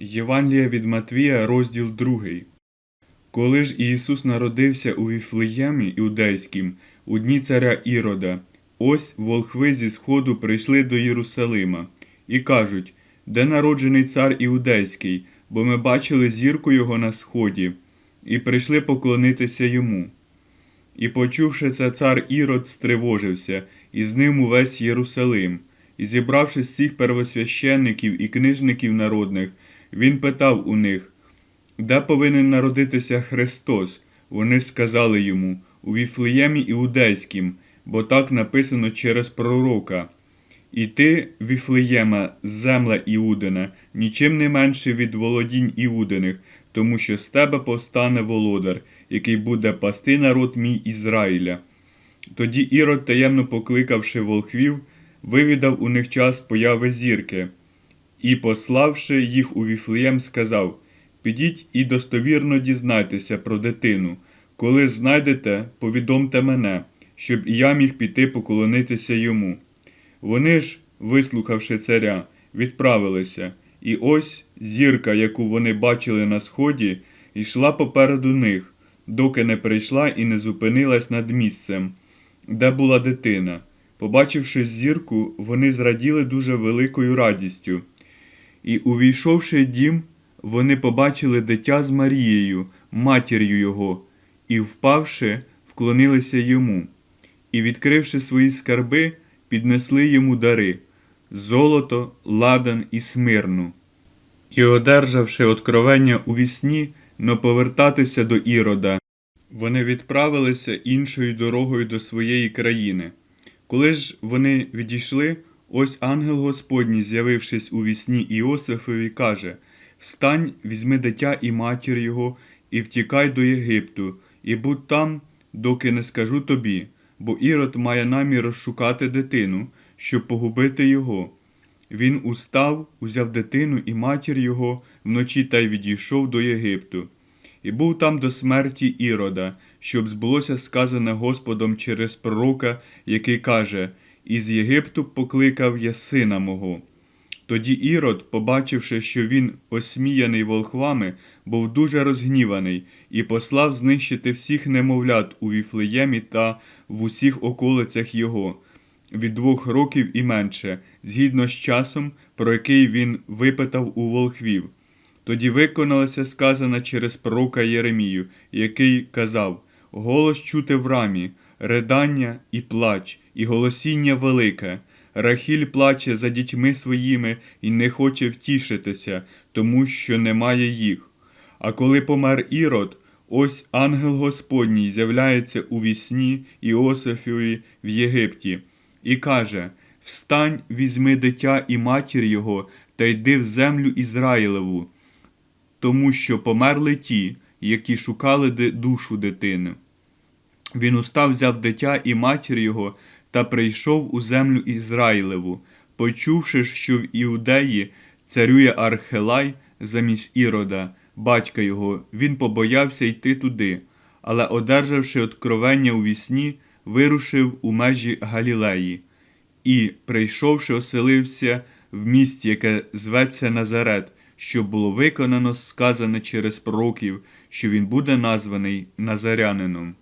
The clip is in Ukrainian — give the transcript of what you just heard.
Євангелія від Матвія, розділ 2. Коли ж Ісус народився у Віфлеємі Іудейськім, у дні царя Ірода, ось волхви зі сходу прийшли до Єрусалима і кажуть, де народжений цар Іудейський, бо ми бачили зірку його на сході, і прийшли поклонитися йому. І почувши це, цар Ірод стривожився, і з ним увесь Єрусалим. І зібравши всіх первосвященників і книжників народних, він питав у них, де повинен народитися Христос? Вони сказали йому, у Віфлеємі Іудейськім, бо так написано через пророка. І ти, Віфлеєма, земля Іудина, нічим не менше від володінь Іудиних, тому що з тебе повстане володар, який буде пасти народ мій Ізраїля. Тоді Ірод, таємно покликавши волхвів, вивідав у них час появи зірки, і, пославши їх у Віфлеєм, сказав: Підіть і достовірно дізнайтеся про дитину. Коли знайдете, повідомте мене, щоб і я міг піти поклонитися йому. Вони ж, вислухавши царя, відправилися, і ось зірка, яку вони бачили на сході, йшла попереду них, доки не прийшла і не зупинилась над місцем, де була дитина. Побачивши зірку, вони зраділи дуже великою радістю. І, увійшовши дім, вони побачили дитя з Марією, матір'ю його, і, впавши, вклонилися йому, і, відкривши свої скарби, піднесли йому дари золото, ладан і смирну. І, одержавши откровення у вісні, но повертатися до Ірода, вони відправилися іншою дорогою до своєї країни. Коли ж вони відійшли, ось ангел Господній, з'явившись у вісні Іосифові, каже: Встань, візьми дитя і матір його, і втікай до Єгипту, і будь там, доки не скажу тобі, бо Ірод має намір розшукати дитину, щоб погубити його. Він устав, узяв дитину і матір його вночі та й відійшов до Єгипту. І був там до смерті Ірода, щоб збулося сказане Господом через пророка, який каже: Із Єгипту покликав я сина мого. Тоді Ірод, побачивши, що він осміяний волхвами, був дуже розгніваний і послав знищити всіх немовлят у Віфлеємі та в усіх околицях його, від двох років і менше, згідно з часом, про який він випитав у волхвів. Тоді виконалося сказане через пророка Єремію, який казав: Голос чути в рамі, ридання і плач, і голосіння велике. Рахіль плаче за дітьми своїми і не хоче втішитися, тому що немає їх. А коли помер Ірод, ось ангел Господній з'являється у вісні Іосифові в Єгипті і каже: Встань, візьми дитя і матір його, та йди в землю Ізраїлеву тому що померли ті, які шукали душу дитини. Він устав, взяв дитя і матір його та прийшов у землю Ізраїлеву, почувши, що в Іудеї царює Архелай замість Ірода, батька його, він побоявся йти туди, але, одержавши откровення у вісні, вирушив у межі Галілеї і, прийшовши, оселився в місті, яке зветься Назарет, що було виконано сказане через пророків, що він буде названий Назарянином.